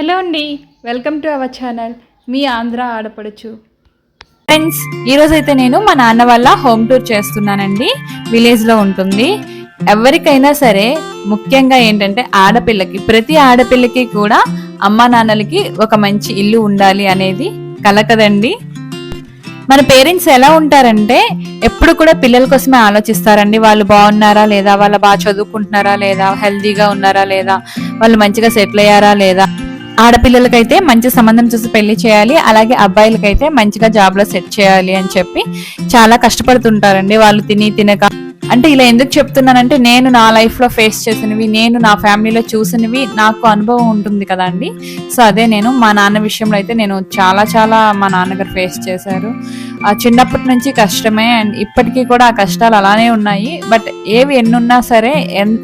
Hello అండి welcome to our channel. మీ ఆంధ్ర ఆడపడుచు. ఫ్రెండ్స్ ఈరోజు అయితే నేను మా నాన్న వల్ల హోమ్ టూర్ చేస్తున్నానండి. విలేజ్లో ఉంటుంది. ఎవరికైనా సరే ముఖ్యంగా ఏంటంటే ఆడపిల్లకి ప్రతి ఆడపిల్లకి కూడా అమ్మా నాన్నలకి ఒక మంచి ఇల్లు ఉండాలి అనేది కల కదండి మన పేరెంట్స్ ఎలా ఉంటారంటే ఎప్పుడు కూడా పిల్లల కోసమే ఆలోచిస్తారండి. వాళ్ళు బాగున్నారా లేదా? వాళ్ళు బాగా చదువుకుంటున్నారా లేదా? హెల్తీగా ఉన్నారా లేదా? వాళ్ళు మంచిగా సెటిల్ అయ్యారా లేదా? ఆడపిల్లలకైతే మంచి సంబంధం చూసి పెళ్ళి చేయాలి అలాగే అబ్బాయిలకైతే మంచిగా జాబ్లో సెట్ చేయాలి అని చెప్పి చాలా కష్టపడుతుంటారండి. వాళ్ళు తిని తినక. అంటే ఇలా ఎందుకు చెప్తున్నానంటే నేను నా లైఫ్లో ఫేస్ చేసినవి నేను నా ఫ్యామిలీలో చూసినవి నాకు అనుభవం ఉంటుంది కదండి. సో అదే నేను మా నాన్న విషయంలో అయితే నేను చాలా చాలా మా నాన్నగారు ఫేస్ చేశారు. చిన్నప్పటి నుంచి కష్టమే అండ్ ఇప్పటికీ కూడా ఆ కష్టాలు అలానే ఉన్నాయి. బట్ ఏవి ఎన్నున్నా సరే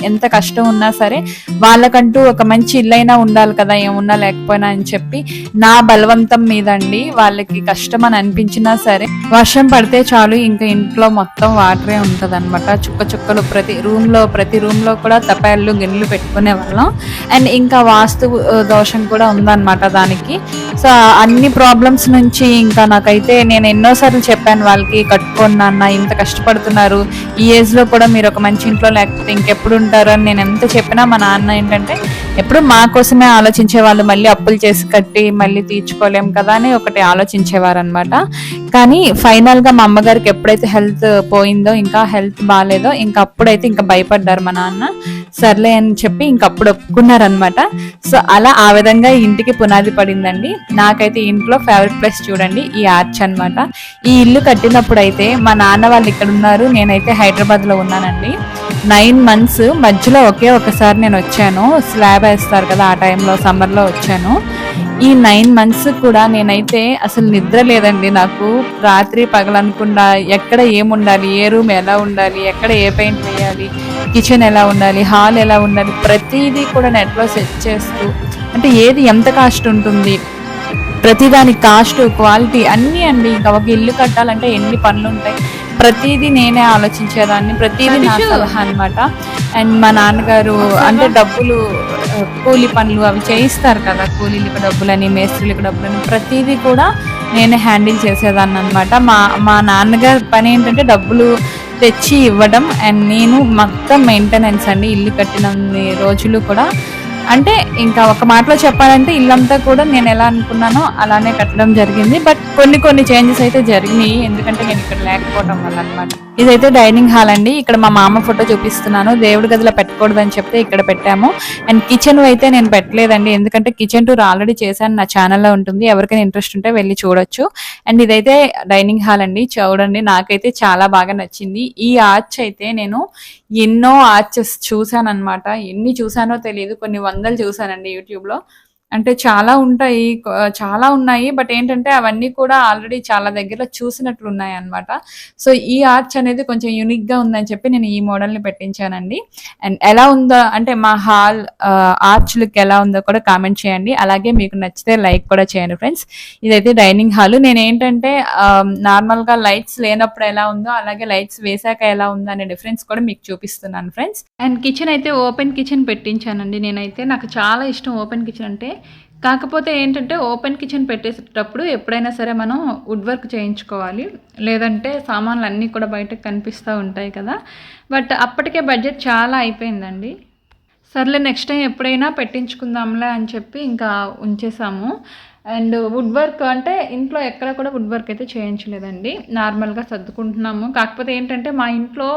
ఎంత కష్టం ఉన్నా సరే వాళ్ళకంటూ ఒక మంచి ఇల్లైనా ఉండాలి కదా ఏమున్నా లేకపోయినా అని చెప్పి నా బలవంతం మీదండి వాళ్ళకి కష్టం అని అనిపించినా సరే వర్షం పడితే చాలు ఇంకా ఇంట్లో మొత్తం వాటరే ఉంటుంది అనమాట చుక్క చుక్కలు ప్రతి రూమ్లో ప్రతి రూమ్లో కూడా తపాళ్ళు గిన్నెలు పెట్టుకునే వాళ్ళం. అండ్ ఇంకా వాస్తు దోషం కూడా ఉందన్నమాట దానికి. సో అన్ని ప్రాబ్లమ్స్ నుంచి ఇంకా నాకైతే నేను ఎన్నో ఎన్నోసార్లు చెప్పాను వాళ్ళకి కట్టుకోండి నాన్న ఇంత కష్టపడుతున్నారు. ఈ ఏజ్లో కూడా మీరు ఒక మంచి ఇంట్లో లేకపోతే ఇంకెప్పుడు ఉంటారు అని నేను ఎంత చెప్పినా మా నాన్న ఏంటంటే ఎప్పుడు మా కోసమే ఆలోచించే వాళ్ళు మళ్ళీ అప్పులు చేసి కట్టి మళ్ళీ తీర్చుకోలేం కదా అని ఒకటి ఆలోచించేవారు అనమాట కానీ ఫైనల్గా మా అమ్మగారికి ఎప్పుడైతే హెల్త్ పోయిందో ఇంకా హెల్త్ బాగాలేదో ఇంకా అప్పుడైతే ఇంకా భయపడ్డారు మా నాన్న. సర్లే అని చెప్పి ఇంక అప్పుడు ఒప్పుకున్నారనమాట సో అలా ఆ విధంగా ఇంటికి పునాది పడిందండి. నాకైతే ఇంట్లో ఫేవరెట్ ప్లేస్ చూడండి ఈ ఆర్చ్ అన్నమాట. ఈ ఇల్లు కట్టినప్పుడు అయితే మా నాన్న వాళ్ళు ఇక్కడ ఉన్నారు. నేనైతే హైదరాబాద్లో ఉన్నానండి. నైన్ మంత్స్ మధ్యలో ఒకే ఒకసారి నేను వచ్చాను. స్లాబ్ వేస్తారు కదా ఆ టైంలో సమ్మర్లో వచ్చాను. ఈ నైన్ మంత్స్ కూడా నేనైతే అసలు నిద్ర లేదండి నాకు. రాత్రి పగలనుకుండా ఎక్కడ ఏముండాలి ఏ రూమ్ ఎలా ఉండాలి ఎక్కడ ఏ పెయింట్ వేయాలి కిచెన్ ఎలా ఉండాలి హాల్ ఎలా ఉండాలి ప్రతిదీ కూడా నెట్లో సెట్ చేస్తూ అంటే ఏది ఎంత కాస్ట్ ఉంటుంది ప్రతిదాని కాస్ట్ క్వాలిటీ అన్నీ అండి. ఇంకా ఒక ఇల్లు కట్టాలంటే ఎన్ని పనులు ఉంటాయి ప్రతిదీ నేనే ఆలోచించేదాన్ని. ప్రతిదీ నా సలహా అనమాట అండ్ మా నాన్నగారు అంటే డబ్బులు కూలి పనులు అవి చేయిస్తారు కదా. కూలీలకు డబ్బులని మేస్త్రీలకు డబ్బులని ప్రతిదీ కూడా నేనే హ్యాండిల్ చేసేదాన్ని అనమాట మా మా నాన్నగారి పని ఏంటంటే డబ్బులు తెచ్చి ఇవ్వడం. అండ్ నేను మొత్తం మెయింటెనెన్స్ అండి. ఇల్లు కట్టిన రోజులు కూడా అంటే ఇంకా ఒక మాటలో చెప్పాలంటే ఇల్లంతా కూడా నేను ఎలా అనుకున్నానో అలానే కట్టడం జరిగింది. బట్ కొన్ని కొన్ని చేంజెస్ అయితే జరిగినాయి. ఎందుకంటే నేను ఇక్కడ లేకపోవడం వల్ల అనమాట ఇదైతే డైనింగ్ హాల్ అండి. ఇక్కడ మా మామ ఫోటో చూపిస్తున్నాను. దేవుడి గదిలో పెట్టకూడదని చెప్తే ఇక్కడ పెట్టాము. అండ్ కిచెన్ అయితే నేను పెట్టలేదండి. ఎందుకంటే కిచెన్ టూర్ ఆల్రెడీ చేశాను. నా ఛానల్లో ఉంటుంది. ఎవరికైనా ఇంట్రెస్ట్ ఉంటే వెళ్ళి చూడొచ్చు. అండ్ ఇదైతే డైనింగ్ హాల్ అండి. చూడండి నాకైతే చాలా బాగా నచ్చింది. ఈ ఆర్చ్ అయితే నేను ఎన్నో ఆర్చెస్ చూసాను అనమాట ఎన్ని చూసానో తెలియదు. కొన్ని వందలు చూసానండి యూట్యూబ్లో అంటే చాలా ఉంటాయి చాలా ఉన్నాయి బట్ ఏంటంటే అవన్నీ కూడా ఆల్రెడీ చాలా దగ్గర చూసినట్లు ఉన్నాయి అనమాట సో ఈ ఆర్చ్ అనేది కొంచెం యూనిక్గా ఉందని చెప్పి నేను ఈ మోడల్ని పెట్టించానండి. అండ్ ఎలా ఉందో అంటే మా హాల్ ఆర్చ్ లుక్ ఎలా ఉందో కూడా కామెంట్ చేయండి. అలాగే మీకు నచ్చితే లైక్ కూడా చేయండి ఫ్రెండ్స్. ఇదైతే డైనింగ్ హాల్. నేను ఏంటంటే నార్మల్గా లైట్స్ లేనప్పుడు ఎలా ఉందో అలాగే లైట్స్ వేసాక ఎలా ఉందో అనే డిఫరెన్స్ కూడా మీకు చూపిస్తున్నాను ఫ్రెండ్స్. అండ్ కిచెన్ అయితే ఓపెన్ కిచెన్ పెట్టించానండి. నేనైతే నాకు చాలా ఇష్టం ఓపెన్ కిచెన్ అంటే కాకపోతే ఏంటంటే ఓపెన్ కిచెన్ పెట్టేటప్పుడు ఎప్పుడైనా సరే మనం వుడ్ వర్క్ చేయించుకోవాలి. లేదంటే సామాన్లు అన్నీ కూడా బయటకు కనిపిస్తూ ఉంటాయి కదా. బట్ అప్పటికే బడ్జెట్ చాలా అయిపోయిందండి. సర్లే నెక్స్ట్ టైం ఎప్పుడైనా పెట్టించుకుందాంలే అని చెప్పి ఇంకా ఉంచేసాము. అండ్ వుడ్ వర్క్ అంటే ఇంట్లో ఎక్కడ కూడా వుడ్ వర్క్ అయితే చేయించలేదండి. నార్మల్గా సర్దుకుంటున్నాము. కాకపోతే ఏంటంటే మా ఇంట్లో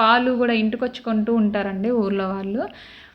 పాలు కూడా ఇంటికి వచ్చి కొంటూ ఉంటారండి ఊర్లో వాళ్ళు.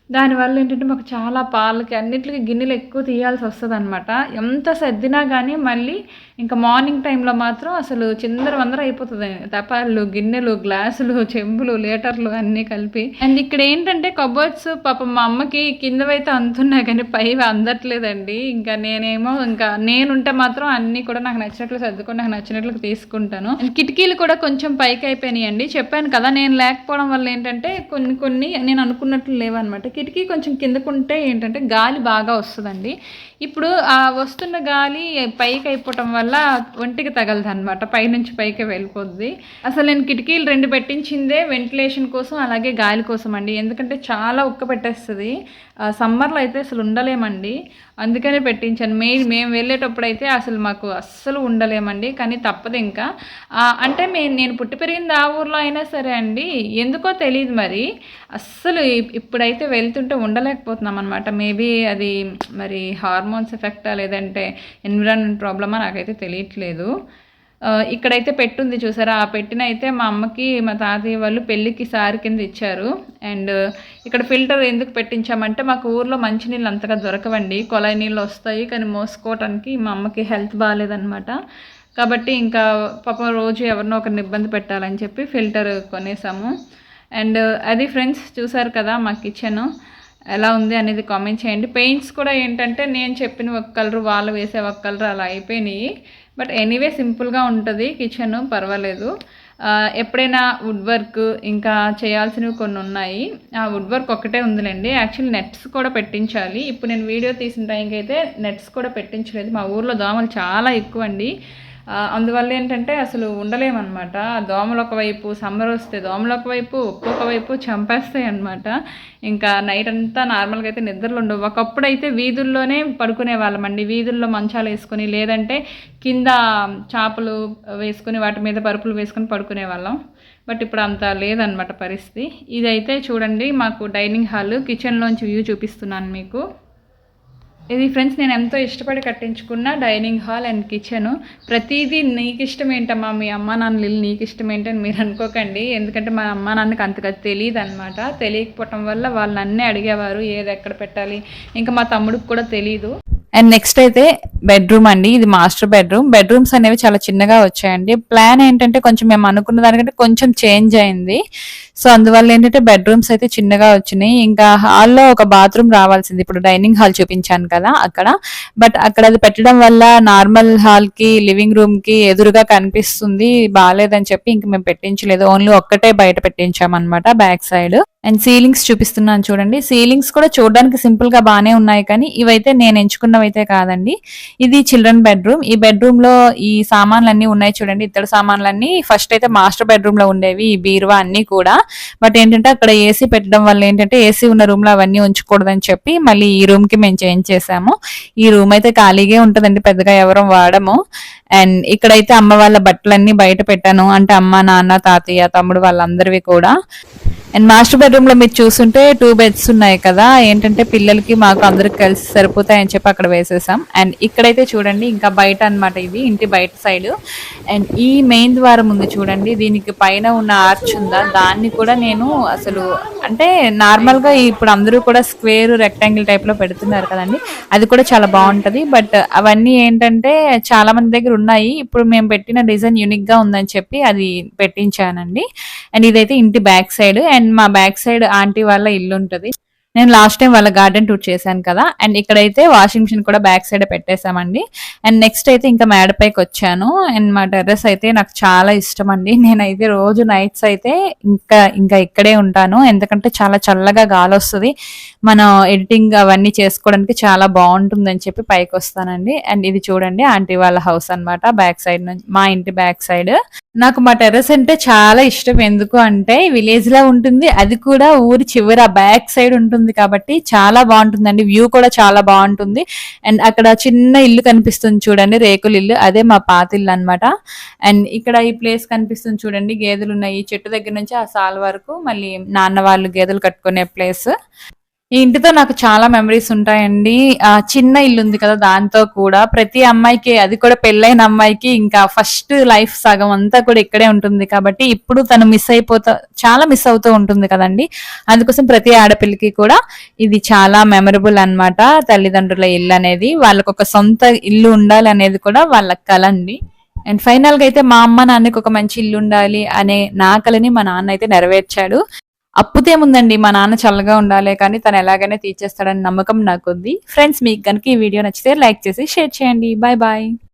దానివల్ల ఏంటంటే మాకు చాలా పాలకి అన్నిటికీ గిన్నెలు ఎక్కువ తీయాల్సి వస్తుంది అనమాట ఎంత సర్దినా కానీ మళ్ళీ ఇంకా మార్నింగ్ టైంలో మాత్రం అసలు చిందర వందర అయిపోతుంది. తపాళ్ళు గిన్నెలు గ్లాసులు చెంబులు లీటర్లు అన్నీ కలిపి. అండ్ ఇక్కడ ఏంటంటే కబోర్డ్స్ పాపం మా అమ్మకి కిందవైతే అందుతున్నాయి కానీ పైవి అందట్లేదండి. ఇంకా నేనేమో ఇంకా నేనుంటే మాత్రం అన్నీ కూడా నాకు నచ్చినట్లు సర్దుకొని నాకు నచ్చినట్లు తీసుకుంటాను. అండ్ కిటికీలు కూడా కొంచెం పైకి అయిపోయినాయి అండి చెప్పాను కదా నేను లేకపోవడం వల్ల ఏంటంటే కొన్ని కొన్ని నేను అనుకున్నట్లు లేవన్నమాట. కిటికీ కొంచెం కిందకుంటే ఏంటంటే గాలి బాగా వస్తుందండి. ఇప్పుడు ఆ వస్తున్న గాలి పైకి అయిపోవటం వల్ల ఒంటికి తగలదు అనమాట పైనుంచి పైకి వెళ్ళిపోద్ది. అసలు నేను కిటికీలు రెండు పెట్టించిందే వెంటిలేషన్ కోసం అలాగే గాలి కోసం అండి ఎందుకంటే చాలా ఉక్క పెట్టేస్తుంది. సమ్మర్లో అయితే అసలు ఉండలేమండి. అందుకనే పెట్టించాను. మే మేము వెళ్ళేటప్పుడు అయితే అసలు మాకు అస్సలు ఉండలేమండి. కానీ తప్పదు ఇంకా. అంటే మే నేను పుట్టి పెరిగింది ఆ ఊర్లో అయినా సరే అండి ఎందుకో తెలియదు మరి. అస్సలు ఇప్పుడైతే వెళ్తుంటే ఉండలేకపోతున్నాం అనమాట మేబీ అది మరి హార్ హార్మోన్స్ ఎఫెక్టా లేదంటే ఎన్విరాన్మెంట్ ప్రాబ్లమా నాకైతే తెలియట్లేదు. ఇక్కడైతే పెట్టుంది చూసారా? ఆ పెట్టిన అయితే మా అమ్మకి మా తాతయ్య వాళ్ళు పెళ్ళికి సారి కింద ఇచ్చారు. అండ్ ఇక్కడ ఫిల్టర్ ఎందుకు పెట్టించామంటే మాకు ఊర్లో మంచినీళ్ళు అంతగా దొరకవండి. కొలాయి నీళ్ళు వస్తాయి కానీ మోసుకోవటానికి మా అమ్మకి హెల్త్ బాగాలేదనమాట కాబట్టి ఇంకా పాపం రోజు ఎవరినో ఒకరిని ఇబ్బంది పెట్టాలని చెప్పి ఫిల్టర్ కొనేసాము. అండ్ అది ఫ్రెండ్స్ చూసారు కదా మా కిచెన్. ఎలా ఉంది అనేది కామెంట్ చేయండి. పెయింట్స్ కూడా ఏంటంటే నేను చెప్పిన ఒక కలర్ వాళ్ళు వేసే ఒక కలర్ అలా అయిపోయినాయి. బట్ ఎనీవే సింపుల్గా ఉంటుంది. కిచెన్ పర్వాలేదు. ఎప్పుడైనా వుడ్ వర్క్ ఇంకా చేయాల్సినవి కొన్ని ఉన్నాయి. ఆ వుడ్ వర్క్ ఒకటే ఉందిలేండి. యాక్చువల్లీ నెట్స్ కూడా పెట్టించాలి. ఇప్పుడు నేను వీడియో తీసిన టైంకి అయితే నెట్స్ కూడా పెట్టించలేదు. మా ఊర్లో దోమలు చాలా ఎక్కువ అండి అందువల్ల ఏంటంటే అసలు ఉండలేమన్నమాట. దోమలు ఒకవైపు సమ్మర్ వస్తే దోమలు ఒకవైపు ఉప్పు ఒకవైపు చంపేస్తాయి అనమాట ఇంకా నైట్ అంతా నార్మల్గా అయితే నిద్రలు ఉండవు. ఒకప్పుడు అయితే వీధుల్లోనే పడుకునే వాళ్ళమండి వీధుల్లో మంచాలు వేసుకొని లేదంటే కింద చేపలు వేసుకుని వాటి మీద పరుపులు వేసుకొని పడుకునే వాళ్ళం బట్ ఇప్పుడు అంత లేదనమాట పరిస్థితి. ఇదైతే చూడండి మాకు డైనింగ్ హాల్ కిచెన్లోంచి వ్యూ చూపిస్తున్నాను మీకు. ఇది ఫ్రెండ్స్ నేను ఎంతో ఇష్టపడి కట్టించుకున్న డైనింగ్ హాల్ అండ్ కిచెన్. ప్రతిదీ నీకు ఇష్టం ఏంటమ్మా మీ అమ్మ నాన్నలు నీకు ఇష్టం ఏంటని మీరు అనుకోకండి. ఎందుకంటే మా అమ్మ నాన్నకి అంతగా తెలియదు అనమాట తెలియకపోవటం వల్ల వాళ్ళు అన్నీ అడిగేవారు ఏది ఎక్కడ పెట్టాలి? ఇంకా మా తమ్ముడికి కూడా తెలియదు అండ్ నెక్స్ట్ అయితే బెడ్రూమ్ అండి. ఇది మాస్టర్ బెడ్రూమ్ బెడ్రూమ్స్ అనేవి చాలా చిన్నగా వచ్చాయండి. ప్లాన్ ఏంటంటే కొంచెం మేము అనుకున్న దానికంటే కొంచెం చేంజ్ అయింది. సో అందువల్ల ఏంటంటే బెడ్రూమ్స్ అయితే చిన్నగా వచ్చినాయి. ఇంకా హాల్లో ఒక బాత్రూమ్ రావాల్సింది. ఇప్పుడు డైనింగ్ హాల్ చూపించాను కదా అక్కడ. బట్ అక్కడ అది పెట్టడం వల్ల నార్మల్ హాల్కి లివింగ్ రూమ్కి ఎదురుగా కనిపిస్తుంది. బాగాలేదని చెప్పి ఇంక మేము పెట్టించలేదు. ఓన్లీ ఒక్కటే బయట పెట్టించామన్నమాట బ్యాక్ సైడ్ అండ్ సీలింగ్స్ చూపిస్తున్నాను చూడండి. సీలింగ్స్ కూడా చూడడానికి సింపుల్గా బానే ఉన్నాయి కానీ ఇవైతే నేను ఎంచుకున్నవైతే కాదండి. ఇది చిల్డ్రన్ బెడ్రూమ్. ఈ బెడ్రూమ్లో ఈ సామాన్లన్నీ ఉన్నాయి చూడండి. ఇత్తడి సామాన్లన్నీ ఫస్ట్ అయితే మాస్టర్ బెడ్రూమ్లో ఉండేవి ఈ బీరువా అన్ని కూడా. బట్ ఏంటంటే అక్కడ ఏసీ పెట్టడం వల్ల ఏంటంటే ఏసీ ఉన్న రూమ్లో అవన్నీ ఉంచకూడదని చెప్పి మళ్ళీ ఈ రూమ్కి మేము చేంజ్ చేసాము ఈ రూమ్ అయితే ఖాళీగా ఉంటదండి పెద్దగా ఎవరం వాడము. అండ్ ఇక్కడైతే అమ్మ వాళ్ళ బట్టలన్నీ బయట పెట్టాను. అంటే అమ్మ నాన్న తాతయ్య తమ్ముడు వాళ్ళందరివి కూడా. అండ్ మాస్టర్ బెడ్రూమ్లో మీరు చూస్తుంటే టూ బెడ్స్ ఉన్నాయి కదా. ఏంటంటే పిల్లలకి మాకు అందరికి కలిసి సరిపోతాయని చెప్పి అక్కడ వేసేసాం. అండ్ ఇక్కడైతే చూడండి ఇంకా బయట అన్నమాట ఇది ఇంటి బయట సైడ్ అండ్ ఈ మెయిన్ ద్వారం ఉంది చూడండి దీనికి పైన ఉన్న ఆర్చ్ ఉందా? దాన్ని కూడా నేను అసలు అంటే నార్మల్గా ఇప్పుడు అందరూ కూడా స్క్వేర్ రెక్టాంగిల్ టైప్లో పెడుతున్నారు కదండి. అది కూడా చాలా బాగుంటది. బట్ అవన్నీ ఏంటంటే చాలా మంది దగ్గర ఉన్నాయి. ఇప్పుడు మేము పెట్టిన డిజైన్ యూనిక్గా ఉందని చెప్పి అది పెట్టించానండి. అండ్ ఇదైతే ఇంటి బ్యాక్ సైడ్ అండ్ అండ్ మా బ్యాక్ సైడ్ ఆంటీ వాళ్ళ ఇల్లు ఉంటది నేను లాస్ట్ టైం వాళ్ళ గార్డెన్ టూర్ చేశాను కదా అండ్ ఇక్కడైతే వాషింగ్ మిషన్ కూడా బ్యాక్ సైడ్ పెట్టేశామండి. అండ్ నెక్స్ట్ అయితే ఇంకా మేడపైకి వచ్చాను. అండ్ మా టెర్రస్ అయితే నాకు చాలా ఇష్టం అండి. నేనైతే రోజు నైట్స్ అయితే ఇంకా ఇంకా ఇక్కడే ఉంటాను. ఎందుకంటే చాలా చల్లగా గాలి వస్తుంది. మనం ఎడిటింగ్ అవన్నీ చేసుకోవడానికి చాలా బాగుంటుందని చెప్పి పైకి వస్తానండి. అండ్ ఇది చూడండి ఆంటీ వాళ్ళ హౌస్ అన్నమాట బ్యాక్ సైడ్ నుంచి మా ఇంటి బ్యాక్ సైడ్ నాకు మా టెర్రస్ అంటే చాలా ఇష్టం. ఎందుకు అంటే విలేజ్ లా ఉంటుంది. అది కూడా ఊరి చివర బ్యాక్ సైడ్ ఉంటుంది. కాబట్టి చాలా బాగుంటుందండి. వ్యూ కూడా చాలా బాగుంటుంది. అండ్ అక్కడ చిన్న ఇల్లు కనిపిస్తుంది చూడండి రేకుల ఇల్లు. అదే మా పాత ఇల్లు అనమాట అండ్ ఇక్కడ ఈ ప్లేస్ కనిపిస్తుంది చూడండి గేదెలు ఉన్నాయి. చెట్టు దగ్గర నుంచి ఆ సాల్ వరకు మళ్ళీ నాన్న వాళ్ళు గేదెలు కట్టుకునే ప్లేస్. ఈ ఇంటితో నాకు చాలా మెమరీస్ ఉంటాయండి. ఆ చిన్న ఇల్లు ఉంది కదా దాంతో కూడా. ప్రతి అమ్మాయికి అది కూడా పెళ్ళైన అమ్మాయికి ఇంకా ఫస్ట్ లైఫ్ సగం అంతా కూడా ఇక్కడే ఉంటుంది కాబట్టి ఇప్పుడు తను మిస్ అయిపోతా చాలా మిస్ అవుతూ ఉంటుంది కదండి. అందుకోసం ప్రతి ఆడపిల్లకి కూడా ఇది చాలా మెమరబుల్ అన్నమాట. తల్లిదండ్రుల ఇల్లు అనేది వాళ్ళకు ఒక సొంత ఇల్లు ఉండాలి అనేది కూడా వాళ్ళ కళ అండి. అండ్ ఫైనల్గా అయితే మా అమ్మ నాన్నకి ఒక మంచి ఇల్లు ఉండాలి అనే నా కలని మా నాన్న అయితే నెరవేర్చాడు. అప్పుతేముందండి మా నాన్న చల్లగా ఉండాలి కానీ తను ఎలాగైనా తీర్చేస్తాడని నమ్మకం నాకుంది. ఫ్రెండ్స్ మీకు కనుక ఈ వీడియో నచ్చితే లైక్ చేసి షేర్ చేయండి. Bye bye.